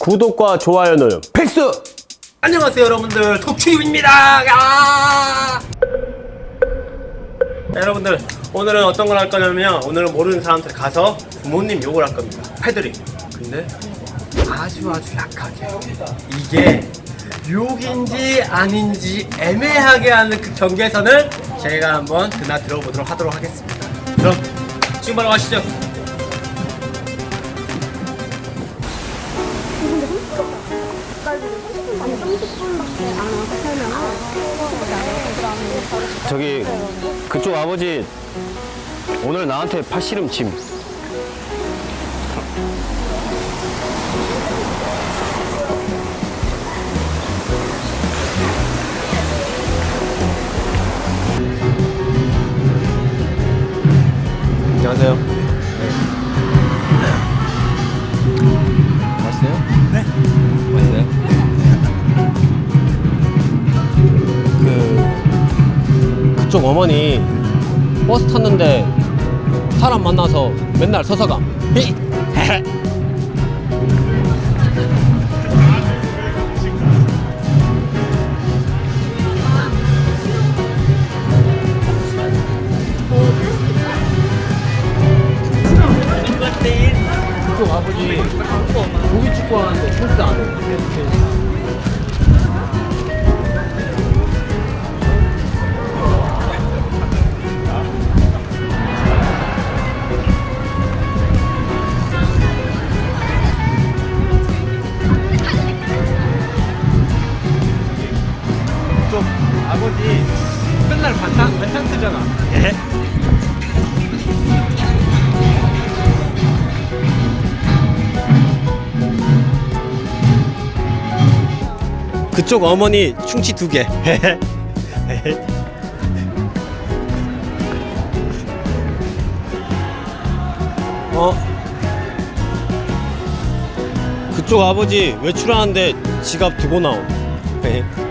구독과 좋아요는 필수! 안녕하세요 여러분들. 톡튜브입니다. 야! 자, 여러분들 오늘은 어떤 걸 할 거냐면 오늘은 모르는 사람한테 가서 부모님 욕을 할 겁니다. 패드립 근데 아주 아주 약하게. 이게 욕인지 아닌지 애매하게 하는 그 경계선을 제가 한번 드나 들어보도록 하도록 하겠습니다. 그럼 지금 바로 가시죠 저기 그쪽 아버지 오늘 나한테 팔씨름 침. 안녕하세요. 맛있어요? 네. 그 그쪽 어머니 버스 탔는데 사람 만나서 맨날 서서 가. 히! 그쪽 아버지 고기 축구 하는데 헬스 안 해. 아버지 맨날 반찬 반찬 쓰잖아. 그쪽 어머니 충치 두 개. 어? 그쪽 아버지 외출하는데 지갑 두고 나옴.